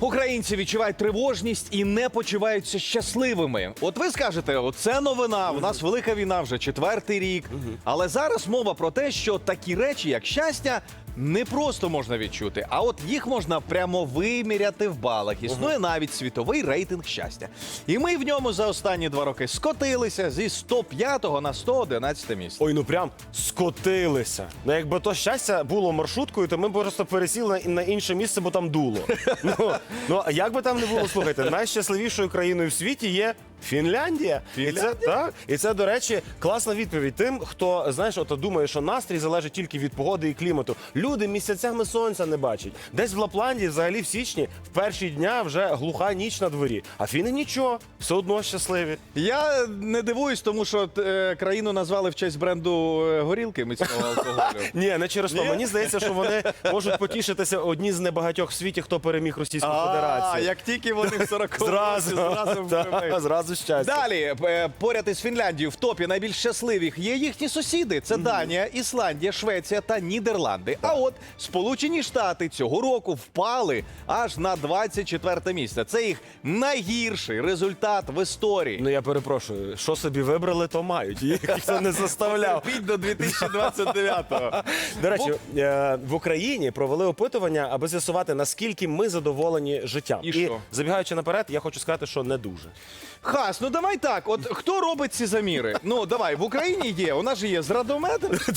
Українці відчувають тривожність і не почуваються щасливими. От ви скажете, оце новина. У нас велика війна вже четвертий рік. Але зараз мова про те, що такі речі, як щастя, не просто можна відчути, а от їх можна прямо виміряти в балах. Існує навіть світовий рейтинг щастя. І ми в ньому за останні два роки скотилися зі 105 на 111 місце. Ой, ну прям скотилися. Ну якби то щастя було маршруткою, то ми б просто пересіли на, на інше місце, бо там дуло. ну, ну а як би там не було, слухайте, найщасливішою країною в світі є. Фінляндія. І це так. І це, до речі, класна відповідь тим, хто знаєш, ото думає, що настрій залежить тільки від погоди і клімату. Люди місяцями сонця не бачать. Десь в Лапландії, взагалі в січні, в перші дня вже глуха ніч на дворі. А фіни нічого, все одно щасливі. Я не дивуюсь, тому що е, країну назвали в честь бренду е, горілки міцного алкоголю. Ні, не через то. Мені здається, що вони можуть потішитися одні з небагатьох в світі, хто переміг Російську А, Федерацію. як тільки вони в 40 Зразу, зразу та, вбивають. зразу щастя. Далі е, поряд із Фінляндією в топі найбільш щасливих є їхні сусіди: це Данія, Ісландія, Швеція та Нідерланди. А от Сполучені Штати цього року впали аж на 24 місце. Це їх найгірший результат в історії. Ну я перепрошую, що собі вибрали, то мають. Їх ніхто не заставляв. Піть до 2029-го. До речі, е, в Україні провели опитування, аби з'ясувати, наскільки ми задоволені життям. І що? забігаючи наперед, я хочу сказати, що не дуже. Хас, ну давай так. От хто робить ці заміри? Ну давай в Україні є. У нас же є зрадометр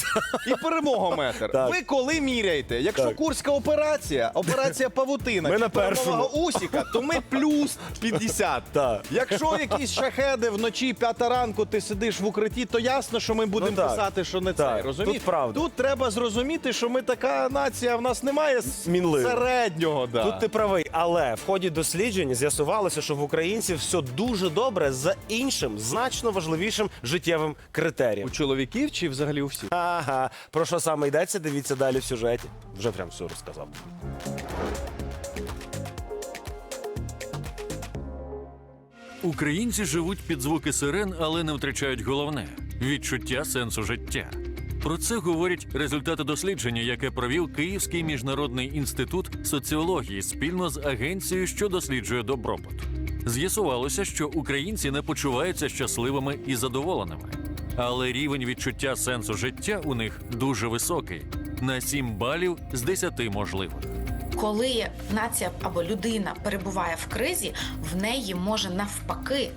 і перемогометр. Так. Ви коли міряєте? Якщо Так. курська операція, операція павутина, Ми чи на першому. перемога Усіка, то ми плюс 50. Так. Якщо якісь шахеди вночі п'ята ранку ти сидиш в укритті, то ясно, що ми будемо Ну, так. писати, що не Так. це. Розумієш? Тут правда. Тут треба зрозуміти, що ми така нація, в нас немає с- Мінлива. середнього. Да. Тут ти правий, але в ході досліджень з'ясувалося, що в українців все дуже добре за іншим, значно важливішим життєвим критерієм. У чоловіків чи взагалі у всіх? Ага, про що саме йдеться? Дивіться далі в сюжеті. Вже прям все розказав. Українці живуть під звуки сирен, але не втрачають головне відчуття сенсу життя. Про це говорять результати дослідження, яке провів Київський міжнародний інститут соціології спільно з агенцією, що досліджує добробут. З'ясувалося, що українці не почуваються щасливими і задоволеними, але рівень відчуття сенсу життя у них дуже високий на 7 балів з 10 можливих. коли нація або людина перебуває в кризі, в неї може навпаки.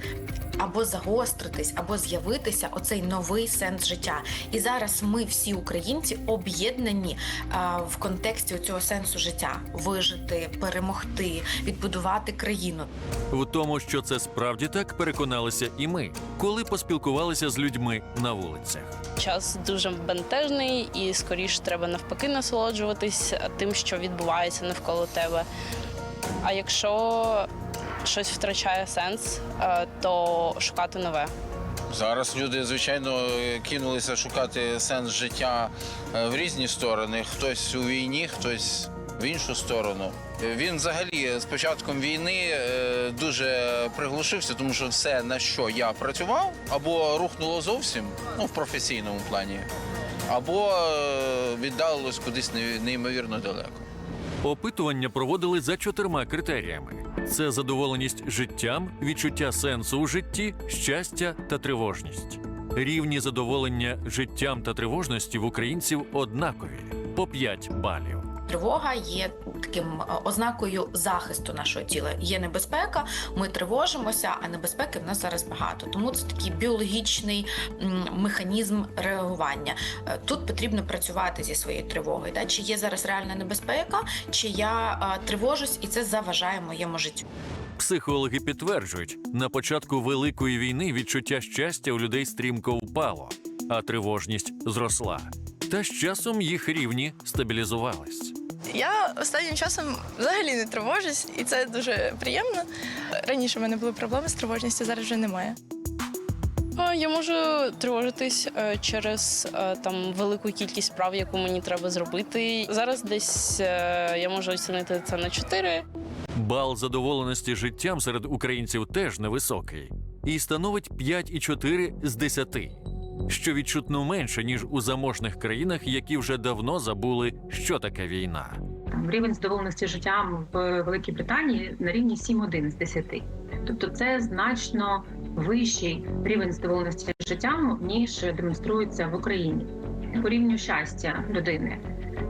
Або загостритись, або з'явитися оцей новий сенс життя. І зараз ми, всі українці, об'єднані а, в контексті цього сенсу життя: вижити, перемогти, відбудувати країну. В тому, що це справді так, переконалися і ми, коли поспілкувалися з людьми на вулицях. Час дуже бентежний, і скоріш треба навпаки насолоджуватись тим, що відбувається навколо тебе. А якщо щось втрачає сенс, е, то шукати нове. Зараз люди, звичайно, кинулися шукати сенс життя е, в різні сторони. Хтось у війні, хтось в іншу сторону. Він взагалі з початком війни е, дуже приглушився, тому що все, на що я працював, або рухнуло зовсім, ну в професійному плані, або віддалилось кудись неймовірно далеко. Опитування проводили за чотирма критеріями: це задоволеність життям, відчуття сенсу у житті, щастя та тривожність. Рівні задоволення життям та тривожності в українців однакові по 5 балів. Тривога є таким е, ознакою захисту нашого тіла. Є небезпека, ми тривожимося, а небезпеки в нас зараз багато. Тому це такий біологічний механізм реагування. Е, Тут потрібно працювати зі своєю тривогою. Да? Чи є зараз реальна небезпека, чи я е, тривожусь, і це заважає моєму життю. Психологи підтверджують, на початку великої війни відчуття щастя у людей стрімко впало, а тривожність зросла. Та з часом їх рівні стабілізувались. Я останнім часом взагалі не тривожусь, і це дуже приємно. Раніше в мене були проблеми з тривожністю, зараз вже немає. Я можу тривожитись е, через е, там велику кількість справ, яку мені треба зробити. Зараз десь е, я можу оцінити це на 4. Бал задоволеності життям серед українців теж невисокий і становить 5,4 з 10, що відчутно менше ніж у заможних країнах, які вже давно забули, що таке війна. рівень задоволеності життям в Великій Британії на рівні 7,1 з 10. Тобто це значно вищий рівень задоволеності життям, ніж демонструється в Україні. По рівню щастя людини.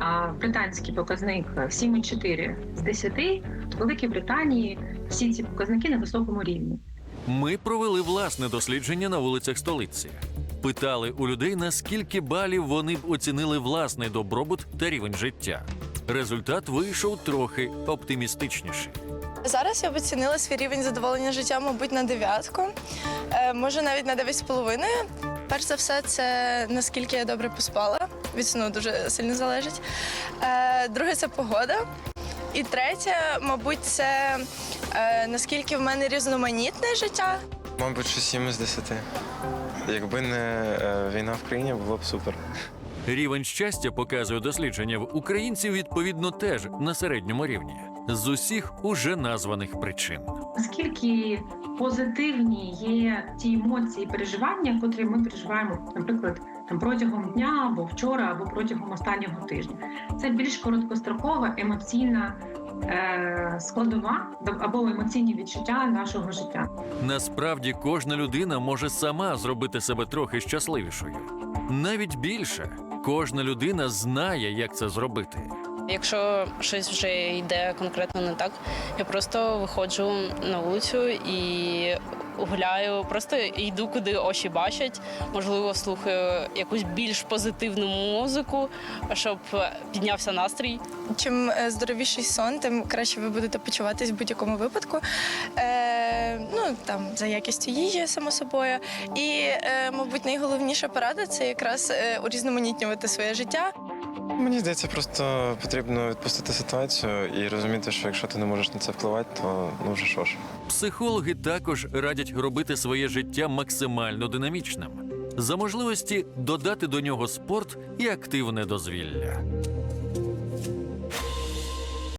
А британський показник 7,4 з 10, в Великій Британії всі ці показники на високому рівні. Ми провели власне дослідження на вулицях столиці. Питали у людей, наскільки балів вони б оцінили власний добробут та рівень життя. Результат вийшов трохи оптимістичніший. Зараз я б оцінила свій рівень задоволення життя, мабуть, на дев'ятку, е, може навіть на дев'ять з половиною. Перш за все, це наскільки я добре поспала. Від сну дуже сильно залежить. Е, Друге це погода. І третє, мабуть, це е, наскільки в мене різноманітне життя. Мабуть, що 7 з 10. Якби не е, війна в країні, було б супер. Рівень щастя показує дослідження в українців відповідно теж на середньому рівні з усіх уже названих причин. Наскільки позитивні є ті емоції, і переживання, котрі ми переживаємо, наприклад, там протягом дня або вчора, або протягом останнього тижня, це більш короткострокова емоційна складова або емоційні відчуття нашого життя. Насправді кожна людина може сама зробити себе трохи щасливішою. Навіть більше, кожна людина знає, як це зробити. Якщо щось вже йде конкретно не так, я просто виходжу на вулицю і гуляю, просто йду, куди очі бачать. Можливо, слухаю якусь більш позитивну музику, щоб піднявся настрій. Чим е, здоровіший сон, тим краще ви будете почуватись в будь-якому випадку. Е, ну там за якістю їжі, само собою. І, е, мабуть, найголовніша порада це якраз е, урізноманітнювати своє життя. Мені здається, просто потрібно відпустити ситуацію і розуміти, що якщо ти не можеш на це впливати, то ну вже що ж. Психологи також радять робити своє життя максимально динамічним, за можливості додати до нього спорт і активне дозвілля.